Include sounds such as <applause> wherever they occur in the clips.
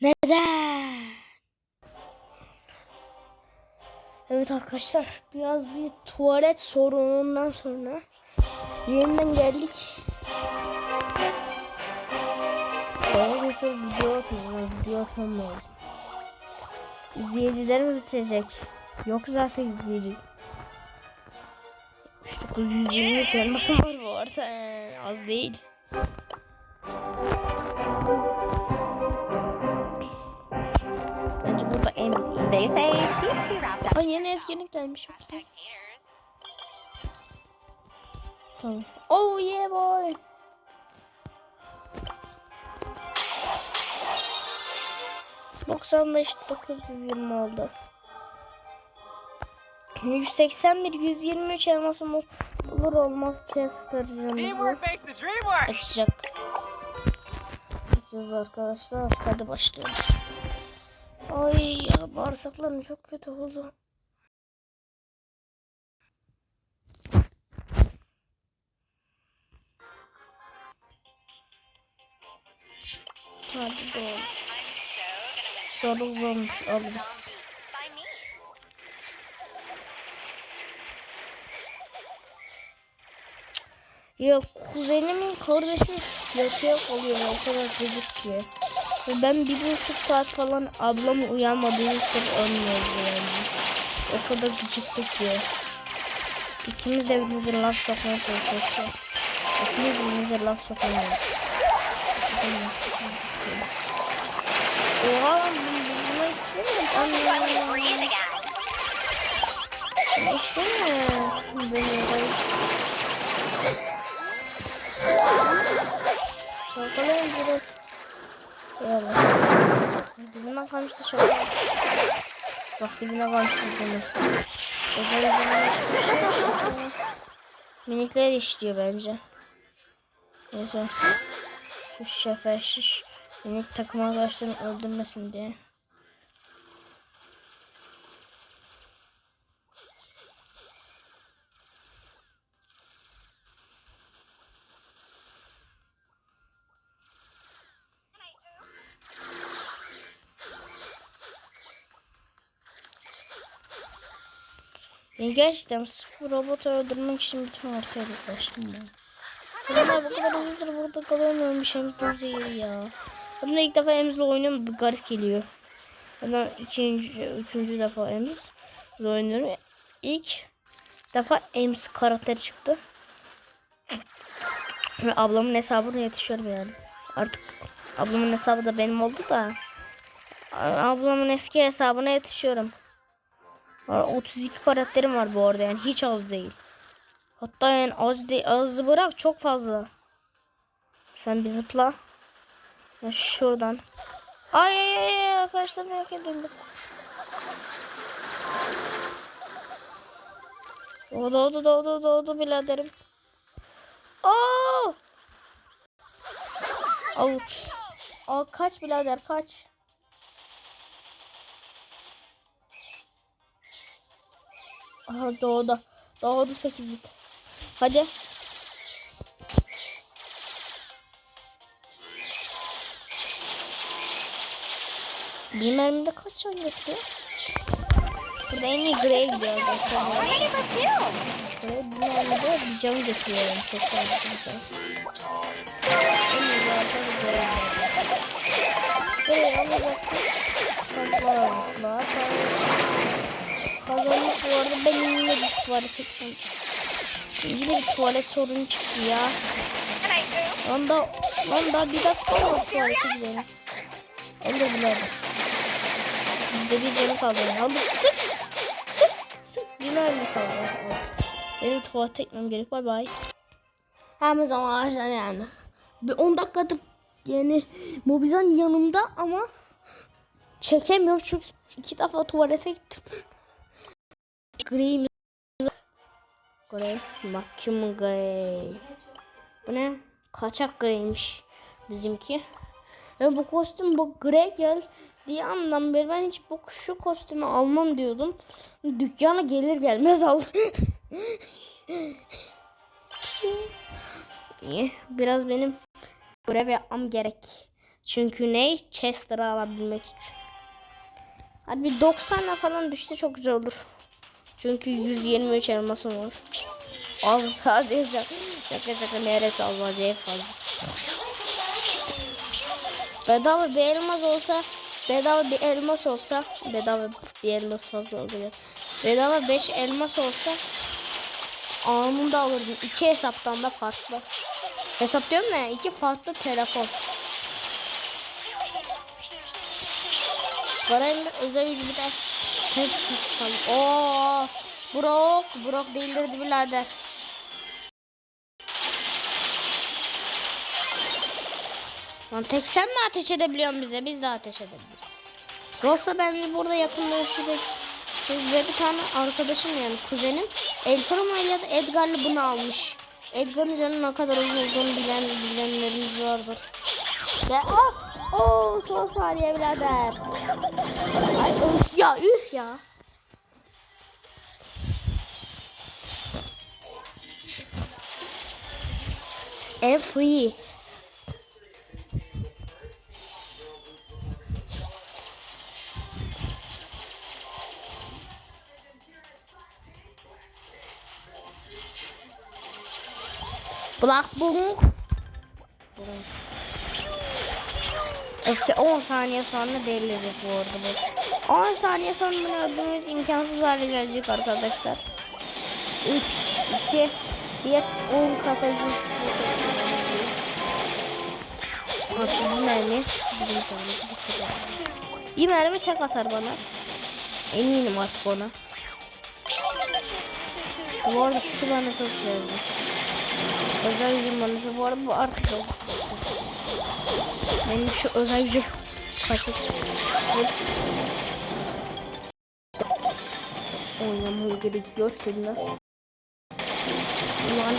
Neden? Evet arkadaşlar biraz bir tuvalet sorunundan sonra yeniden geldik. Bana sürü video atmıyorum. Video atmam lazım. İzleyicilerimiz seçecek. Yok zaten izleyici. İşte 920 elmasım var bu arada. Az değil. Ay yeni etkinlik gelmiş. Tamam. Oh yeah boy. Doksan beş dokuz yüz yirmi oldu. 181 123 elmasım ol- olur olmaz work. açacak. Açacağız arkadaşlar. Hadi başlayalım. Ay ya bağırsaklarım çok kötü oldu. Hadi doğru. Soru zormuş alırız. Ya kuzenimin kardeşi yatıya kalıyor o kadar gecik ki. Ve ben bir buçuk saat falan ablam uyanmadığı için ölmüyordu yani. O kadar geciktik ki. İkimiz de birbirimize laf sokmaya çalışıyoruz. İkimiz birbirimize laf sokamıyoruz. Oha lan bunu istemiyorum. Anne. İstemiyorum. Beni Şarkılayın biraz. Eyvallah. Dibinden kalmıştı şarkı. Bak dibine kalmıştı dibimiz. Özel Minikler işliyor bence. Neyse. Şu şefe şiş. Minik takım arkadaşlarını öldürmesin diye. Yani gerçekten sıfır robotu öldürmek için bütün haritayı uğraştım ben. Bunlar bu kadar uzun burada kalamıyorum bir şeyimizin zehri ya. Ben de ilk defa Ems'le oynuyorum bir garip geliyor. Ben ikinci, üçüncü defa Ems'le oynuyorum. İlk defa Ems karakteri çıktı. Ve ablamın hesabına yetişiyorum yani. Artık ablamın hesabı da benim oldu da. Ablamın eski hesabına yetişiyorum. Var, 32 karakterim var bu arada yani hiç az değil. Hatta yani az değil azı bırak çok fazla. Sen bir zıpla. Ya şuradan. Ay ay ay arkadaşlar merak edildim. Doğdu doğdu doğdu doğdu biraderim. Aa! Avuç. Aa kaç birader kaç. Aha doğdu. Doğdu 8 bit. Hadi. Bir mermide kaç can yapıyor? Burada en iyi Grey'e gidiyor arkadaşlar. Grey bir mermide bir can getiriyor yani. Çok fazla bir can. En iyi zaten Grey. Grey alacaksın. Tanklar almışlar. Kazanmış bu arada ben yine bir tuvalet ettim. Yine bir tuvalet sorunu çıktı ya. Lan da, lan da bir dakika oldu tuvalete gidelim. Öyle bilelim. Bizde bir canı kaldı. Aldı sık sık sık. Bir mermi kaldı. Benim tuvalete gitmem gerek. Bay bay. Hemen zaman arkadaşlar yani. Bir 10 dakikadır yani Mobizan yanımda ama çekemiyorum çünkü iki defa tuvalete gittim. Grey Grey. Mahkum Grey. Bu ne? Kaçak Grey'miş bizimki. Ve bu kostüm bu Grey gel diye andan beri ben hiç bu şu kostümü almam diyordum. Dükkana gelir gelmez aldım. <laughs> İyi. Biraz benim görev yapmam gerek. Çünkü ne? Chester'ı alabilmek için. Hadi bir 90'la falan düşse çok güzel olur. Çünkü 123 elmasım var. Az sadece şaka şaka, şaka neresi az acayip fazla. Bedava bir elmas olsa bedava bir elmas olsa bedava bir elmas fazla oluyor. Bedava 5 elmas olsa anında alırdım. İki hesaptan da farklı. Hesap diyorum ne? İki farklı telefon. Emri özel gücü tek çıkalım. Oo, Brock, Brock değildirdi birader. Lan tek sen mi ateş edebiliyorsun bize? Biz de ateş edebiliriz. Rosa ben burada yakın dövüşecek. Ve bir tane arkadaşım yani kuzenim El Primo ya da Edgar'lı bunu almış. Edgar'ın canının ne kadar uzun olduğunu bilen bilenleriniz vardır. Ve ah! Oo son saniye birader. Ay öf ya üf ya. E free. Black Bunk. İşte 10 saniye sonra delirecek bu arada bu. 10 saniye sonra bunu öldürmemiz imkansız hale gelecek arkadaşlar. 3, 2, 1, 10 katalizm. Artık bu mermi. Bir mermi tek atar bana. Eminim artık ona. Bu arada şu bana çok sevdi. Özel gücüm bana bu arada bu artık yok. Benim şu özel gücüm kaçmak Oynamam gerekiyor seninle. Ulan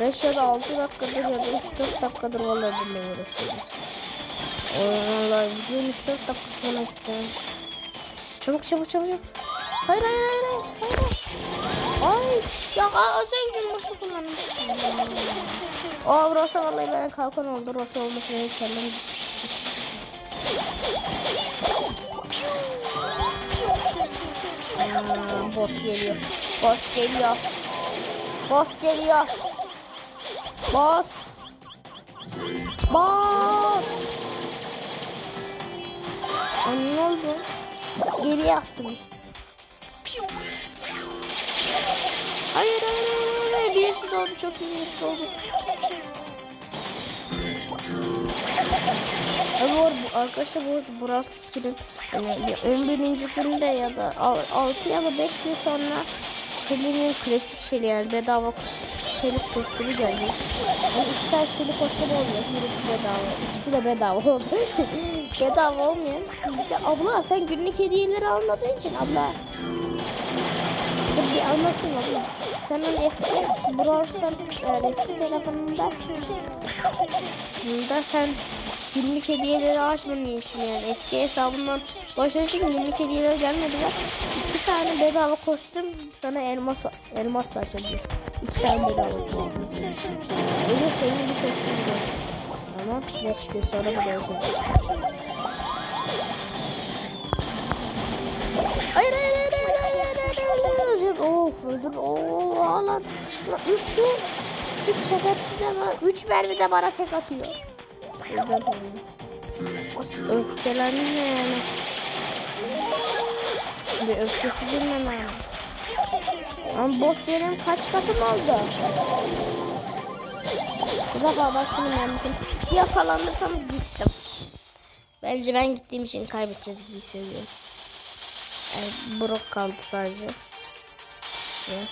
5 ya da 6 dakikadır ya da 3-4 dakikadır vallahi bununla uğraşıyorum. Vallahi videonun 3-4 dakikasına gittim. Çabuk çabuk çabuk çabuk. Hayır hayır hayır. Ya özel gücüm boşu kullanmışsın. O Rosa vallahi bana kalkan oldu. Rosa olması benim kendim Hmm, boss geliyor. Boss geliyor. Boss geliyor. Boss. Boss. Ay, ne oldu? Geri attım. Hayır hayır hayır hayır. Birisi doğdu çok iyi birisi doğdu. Abi bu arada arkadaşlar bu arada burası skill'in yani 11. günde ya da 6 ya da 5 gün sonra Shelly'nin klasik Shelly yani bedava Shelly kostümü gelecek. Yani iki tane Shelly kostümü oluyor. Birisi bedava. İkisi de bedava oldu. <laughs> bedava olmayan. Bir abla sen günlük hediyeleri almadığın için abla. Dur bir anlatayım abla. Senin eski Brawl Stars yani eski telefonunda Bunda sen günlük hediyeleri açmadığın için yani eski hesabından başlayınca günlük hediyeler gelmedi bak. İki tane bedava kostüm sana elmas elmas açabilir. İki tane bedava kostüm. Öyle senin bir kostüm yok. Ama beş gün sonra bu hayır hayır hayır hayır Of öldür ooo lan Üç şu küçük şerefsizler var. Üç mermi de bana tek atıyor. Öfkelendi ne yani? Bir öfkesi bilmem yani Ama boss benim kaç katım oldu? Dakika bak şunu mermisini Yakalandırsam gittim. Bence ben gittiğim için kaybedeceğiz gibi hissediyorum. Yani Brock kaldı sadece. Evet.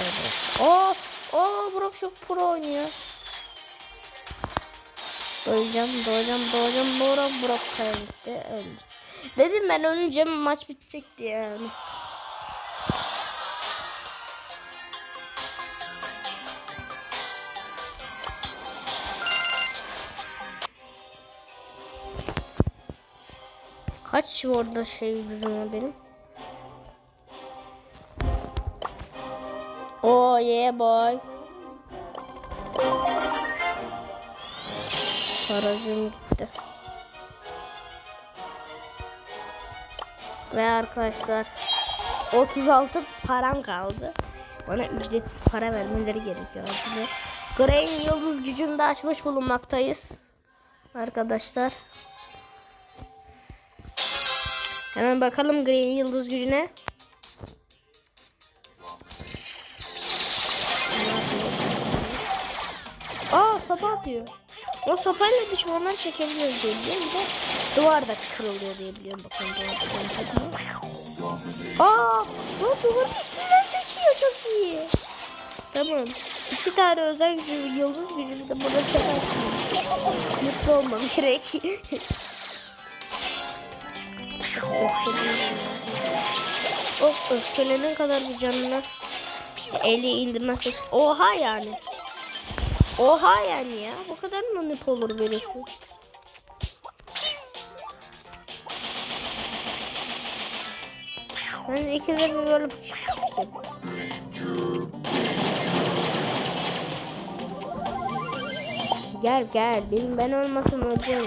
Evet. Oo, oo Brock çok pro oynuyor. Doyacağım, doyacağım, doyacağım. Brock, Brock kaybetti. Öldük. Dedim ben ölünce maç bitecekti yani. Kaç orada şey gücüm benim? Yeah boy. Paracım gitti. Ve arkadaşlar 36 param kaldı. Bana ücretsiz para vermeleri gerekiyor. Şimdi yıldız gücünü de açmış bulunmaktayız. Arkadaşlar. Hemen bakalım Grey'in yıldız gücüne. Aa sopa atıyor. O sopayla düşmanları çekebiliyoruz diye biliyorum. Bir de duvarda kırılıyor diye biliyorum. Bakın duvarda Aa, bu duvarın üstünden sekiyor çok iyi. Tamam. İki tane özel gücü, yıldız gücünü de burada çekersiniz. Mutlu olmam gerek. of öfkelenen kadar bir canına eli indirmezsek. Oha yani. Oha yani ya. Bu kadar mı nip olur birisi? Ben ikide bir böyle çıkayım. Gel gel. Benim ben olmasam öleceğim.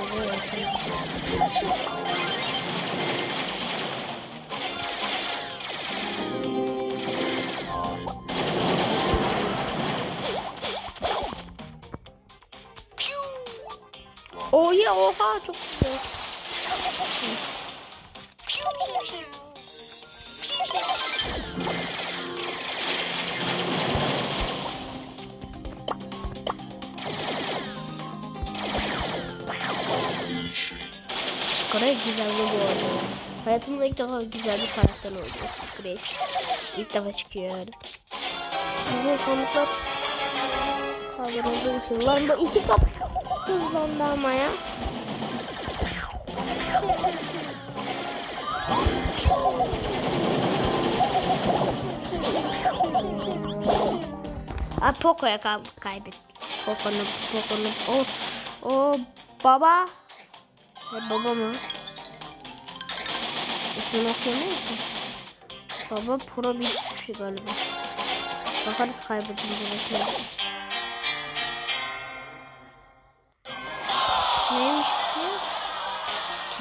Ya oha çok güzel. Grey güzeldi bu arada. Hayatımda ilk defa güzel bir karakter oldu. Grey. İlk defa çıkıyor yani. Güzel sandıklar kaldırıldığı için. Lan bu iki kat hızlandı ama ya. Aa, Poco'ya kay kaybettik. Poco'nun, Poco'nun, o, o baba. Ya baba mı? İsmini okuyamıyor ki. Baba pro bir kişi galiba. Bakarız kaybedince bekleyin.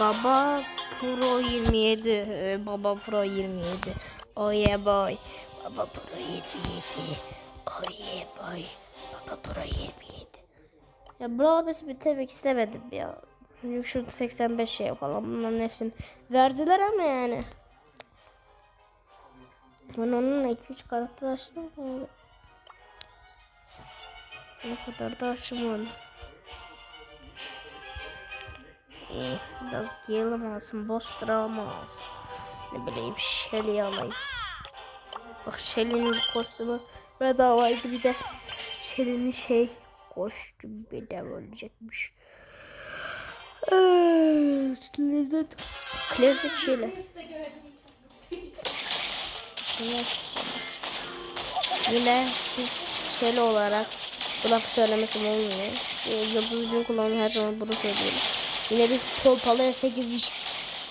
Baba Pro 27. Ee, Baba Pro 27. Oh yeah boy. Baba Pro 27. Oh yeah boy. Baba Pro 27. Ya Brawl Pass'i bitirmek istemedim ya. Şurada 85 şey falan bunların hepsini verdiler ama yani. Ben onunla 2-3 karakter açtım. O kadar da açamadım. İyi, biraz Gale'ım olsun, boss drama olsun. Ne bileyim Shelly alayım. Bak Shelly'nin kostümü bedavaydı bir de Shelly'nin şey kostümü bedava olacakmış. Evet, Klasik Shelly. Yine biz Shelly olarak bu lafı söylemesim olmuyor. Ee, Yıldız gün kullanım her zaman bunu söylüyorum. Yine biz pompalıya 8 x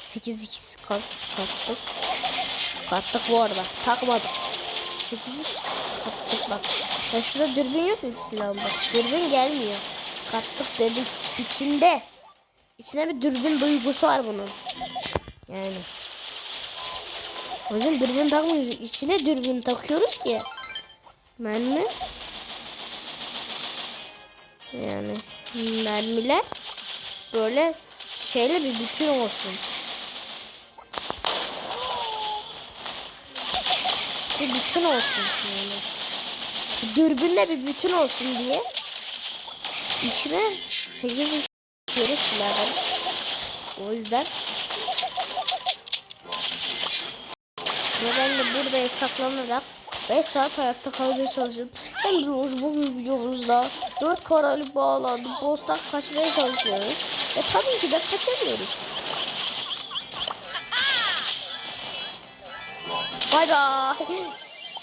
8 x kattık. Kattık bu arada. Takmadık. 8 x kattık bak. Ya şurada dürbün yok ya silahım bak. Dürbün gelmiyor. Kattık dedik. İçinde. İçine bir dürbün duygusu var bunun. Yani. O yüzden dürbün takmıyoruz. İçine dürbün takıyoruz ki. Mermi. Yani mermiler böyle şeyle bir bütün olsun. Bir bütün olsun yani. Dürbünle bir bütün olsun diye içine 8 içiyoruz birader. O yüzden ben de burada saklanarak 5 saat ayakta kalmaya çalışıyorum. Hem de bugün videomuzda 4 karalık bağlandı. Boss'tan kaçmaya çalışıyoruz. Ve tabii ki de kaçamıyoruz. Bay bay.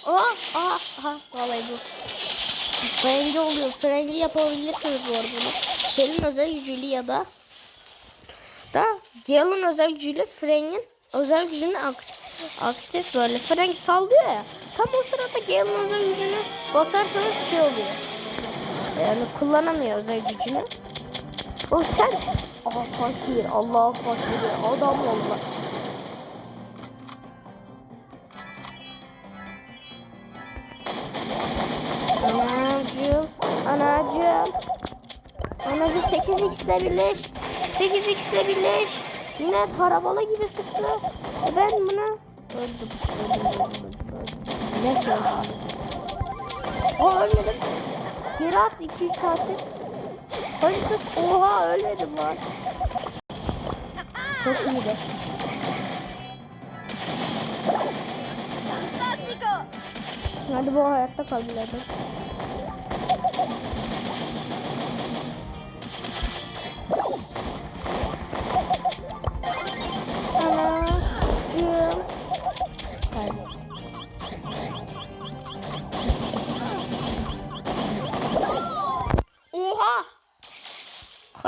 Aha, aha, aha. Vallahi bu. Frengi oluyor. Frengi yapabilirsiniz bu arada. Shell'in özel gücüyle ya da da Gale'ın özel gücüyle Freng'in özel gücünü aktif, aktif böyle. Frank sallıyor ya. Tam o sırada Gale'ın özel gücünü basarsanız şey oluyor. Yani kullanamıyor özel gücünü. O sen Aa fakir Allah fakiri adam olma. Anacığım, anacığım. Anacığım 8x de birleş. 8x de birleş. Yine tarabalı gibi sıktı. E ben buna öldüm. Ne öldüm? Aa ölmedim. Geri at 2-3 saattir. Sık. Oha ölmedim lan. Çok iyiydi. Hadi bu hayatta kal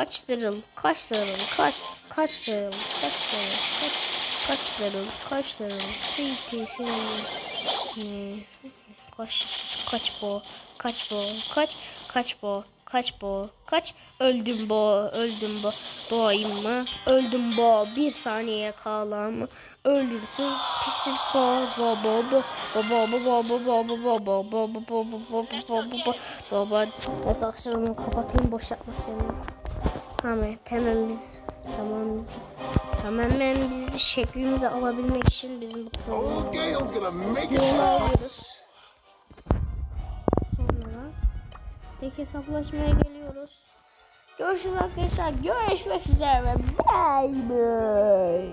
Kaç lirıl? Kaç lirıl? Kaç? Kaç lirıl? Kaç lirıl? Kaç? Kaç lirıl? Kaç seyiti. Kaç? Kaç bu? Kaç bu? Kaç? Öldüm bu, öldüm bu. Doğayım mı? Öldüm bu. Bir saniye kala mı? Ölürsün pislik. Bo bo bo. Bo bo bo bo bo bo bo bo bo bo bo bo bo bo bo bo bo Tamam tamam biz tamam biz tamamen biz de şeklimizi alabilmek için bizim bu. Yeni alıyoruz. Sonra tek hesaplaşmaya geliyoruz. Görüşürüz arkadaşlar. Görüşmek üzere. Bye bye.